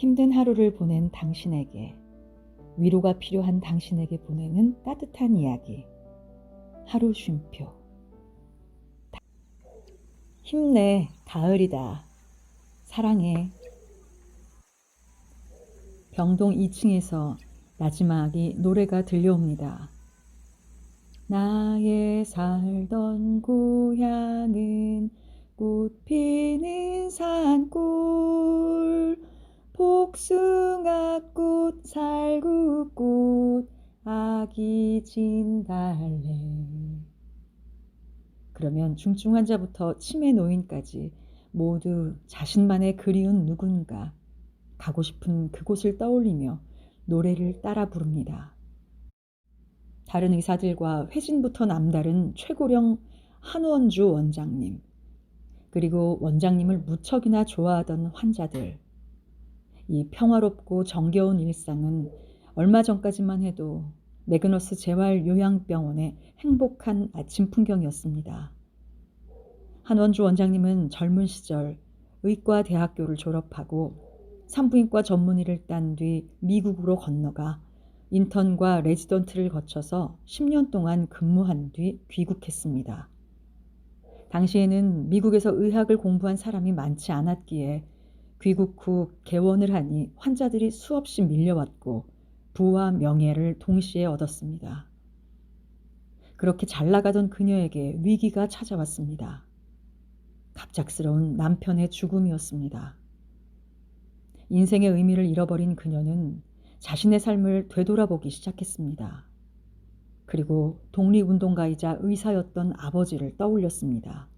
힘든 하루를 보낸 당신에게, 위로가 필요한 당신에게 보내는 따뜻한 이야기. 하루 쉼표. 힘내, 가을이다. 사랑해. 병동 2층에서 마지막이 노래가 들려옵니다. 나의 살던 고향은 꽃 피는 산골 복숭아꽃 살구꽃 아기 진달래 그러면 중증 환자부터 치매 노인까지 모두 자신만의 그리운 누군가 가고 싶은 그곳을 떠올리며 노래를 따라 부릅니다. 다른 의사들과 회진부터 남다른 최고령 한원주 원장님, 그리고 원장님을 무척이나 좋아하던 환자들. 이 평화롭고 정겨운 일상은 얼마 전까지만 해도 매그너스 재활 요양병원의 행복한 아침 풍경이었습니다. 한원주 원장님은 젊은 시절 의과 대학교를 졸업하고 산부인과 전문의를 딴 뒤 미국으로 건너가 인턴과 레지던트를 거쳐서 10년 동안 근무한 뒤 귀국했습니다. 당시에는 미국에서 의학을 공부한 사람이 많지 않았기에 귀국 후 개원을 하니 환자들이 수없이 밀려왔고 부와 명예를 동시에 얻었습니다. 그렇게 잘 나가던 그녀에게 위기가 찾아왔습니다. 갑작스러운 남편의 죽음이었습니다. 인생의 의미를 잃어버린 그녀는 자신의 삶을 되돌아보기 시작했습니다. 그리고 독립운동가이자 의사였던 아버지를 떠올렸습니다.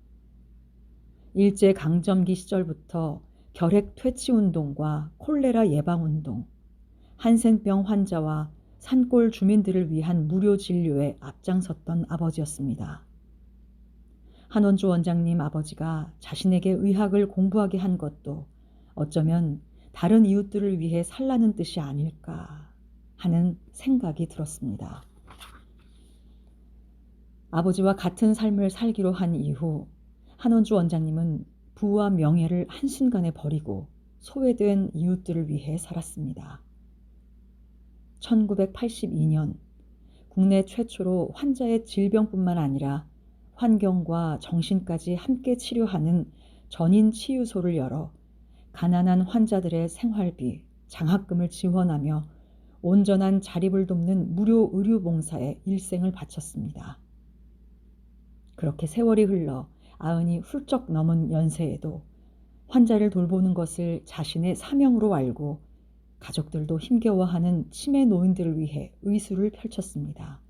일제 강점기 시절부터 결핵 퇴치 운동과 콜레라 예방 운동, 한센병 환자와 산골 주민들을 위한 무료 진료에 앞장섰던 아버지였습니다. 한원주 원장님 아버지가 자신에게 의학을 공부하게 한 것도 어쩌면 다른 이웃들을 위해 살라는 뜻이 아닐까 하는 생각이 들었습니다. 아버지와 같은 삶을 살기로 한 이후 한원주 원장님은 부와 명예를 한순간에 버리고 소외된 이웃들을 위해 살았습니다. 1982년 국내 최초로 환자의 질병뿐만 아니라 환경과 정신까지 함께 치료하는 전인 치유소를 열어 가난한 환자들의 생활비, 장학금을 지원하며 온전한 자립을 돕는 무료 의료 봉사에 일생을 바쳤습니다. 그렇게 세월이 흘러 아흔이 훌쩍 넘은 연세에도 환자를 돌보는 것을 자신의 사명으로 알고 가족들도 힘겨워하는 치매 노인들을 위해 의술을 펼쳤습니다.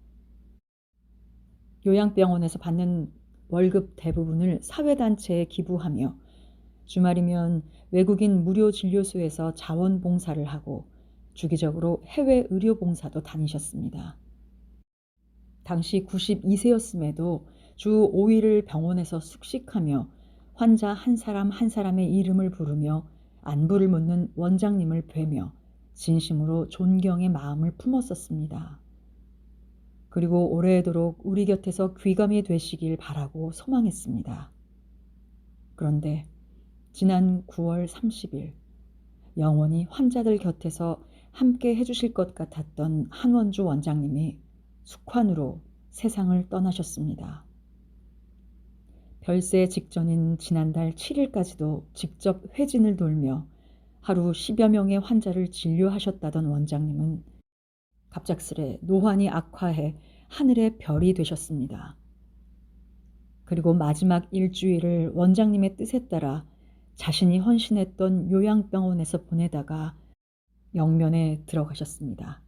요양병원에서 받는 월급 대부분을 사회단체에 기부하며 주말이면 외국인 무료 진료소에서 자원봉사를 하고 주기적으로 해외 의료봉사도 다니셨습니다. 당시 92세였음에도 주 5일을 병원에서 숙식하며 환자 한 사람 한 사람의 이름을 부르며 안부를 묻는 원장님을 뵈며 진심으로 존경의 마음을 품었었습니다. 그리고 오래도록 우리 곁에서 귀감이 되시길 바라고 소망했습니다. 그런데 지난 9월 30일 영원히 환자들 곁에서 함께 해주실 것 같았던 한원주 원장님이 숙환으로 세상을 떠나셨습니다. 별세 직전인 지난달 7일까지도 직접 회진을 돌며 하루 10여 명의 환자를 진료하셨다던 원장님은 갑작스레 노환이 악화해 하늘의 별이 되셨습니다. 그리고 마지막 일주일을 원장님의 뜻에 따라 자신이 헌신했던 요양병원에서 보내다가 영면에 들어가셨습니다.